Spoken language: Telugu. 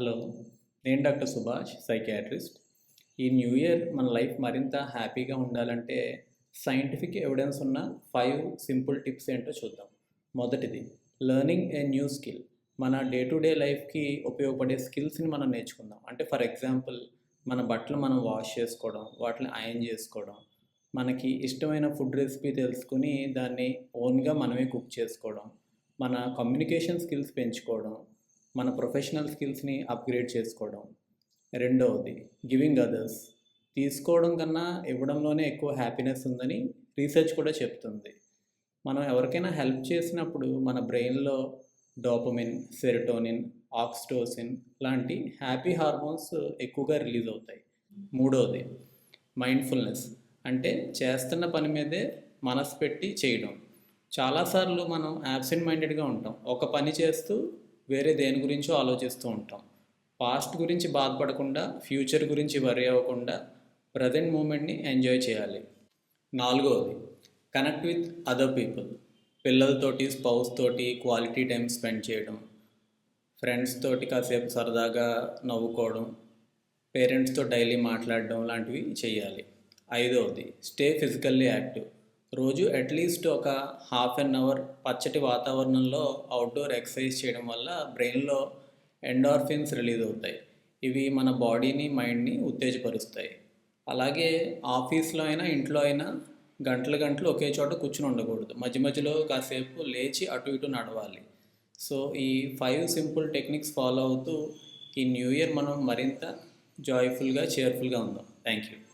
హలో నేను డాక్టర్ సుభాష్ సైకియాట్రిస్ట్ ఈ న్యూ ఇయర్ మన లైఫ్ మరింత హ్యాపీగా ఉండాలంటే సైంటిఫిక్ ఎవిడెన్స్ ఉన్న ఫైవ్ సింపుల్ టిప్స్ ఏంటో చూద్దాం. మొదటిది లెర్నింగ్ ఏ న్యూ స్కిల్. మన డే టు డే లైఫ్కి ఉపయోగపడే స్కిల్స్ని మనం నేర్చుకుందాం. అంటే ఫర్ ఎగ్జాంపుల్ మన బట్టలు మనం వాష్ చేసుకోవడం వాటిని అయన్ చేసుకోవడం మనకి ఇష్టమైన ఫుడ్ రెసిపీ తెలుసుకుని దాన్ని ఓన్గా మనమే కుక్ చేసుకోవడం మన కమ్యూనికేషన్ స్కిల్స్ పెంచుకోవడం మన ప్రొఫెషనల్ స్కిల్స్ని అప్గ్రేడ్ చేసుకోవడం. రెండవది గివింగ్ అదర్స్ తీసుకోవడం కన్నా ఇవ్వడంలోనే ఎక్కువ హ్యాపీనెస్ ఉందని రీసెర్చ్ కూడా చెప్తుంది. మనం ఎవరికైనా హెల్ప్ చేసినప్పుడు మన బ్రెయిన్లో డోపమిన్ సెరటోనిన్ ఆక్స్టోసిన్ లాంటి హ్యాపీ హార్మోన్స్ ఎక్కువగా రిలీజ్ అవుతాయి. మూడవది మైండ్ఫుల్నెస్ అంటే చేస్తున్న పని మీదే మనసు పెట్టి చేయడం. చాలాసార్లు మనం యాబ్సెంట్ మైండెడ్గా ఉంటాం. ఒక పని చేస్తూ వేరే దేని గురించో ఆలోచిస్తూ ఉంటాం. పాస్ట్ గురించి బాధపడకుండా ఫ్యూచర్ గురించి వరి అవ్వకుండా ప్రజెంట్ మూమెంట్ని ఎంజాయ్ చేయాలి. నాలుగవది కనెక్ట్ విత్ అదర్ పీపుల్. పిల్లలతోటి స్పౌస్ తోటి క్వాలిటీ టైం స్పెండ్ చేయడం. ఫ్రెండ్స్ తోటి కాసేపు సరదాగా నవ్వుకోవడం. పేరెంట్స్తో డైలీ మాట్లాడడం లాంటివి చేయాలి. ఐదవది స్టే ఫిజికల్లీ యాక్టివ్. రోజు అట్లీస్ట్ ఒక హాఫ్ అన్ అవర్ పచ్చటి వాతావరణంలో అవుట్డోర్ ఎక్సర్సైజ్ చేయడం వల్ల బ్రెయిన్లో ఎండార్ఫిన్స్ రిలీజ్ అవుతాయి. ఇవి మన బాడీని మైండ్ని ఉత్తేజపరుస్తాయి. అలాగే ఆఫీస్లో అయినా ఇంట్లో అయినా గంటలు గంటలు ఒకే చోట కూర్చుని ఉండకూడదు. మధ్య మధ్యలో కాసేపు లేచి అటు ఇటు నడవాలి. సో ఈ ఫైవ్ సింపుల్ టెక్నిక్స్ ఫాలో అవుతూ ఈ న్యూ ఇయర్ మనం మరింత జాయ్ఫుల్గా చేర్ఫుల్గా ఉందాం. Thank you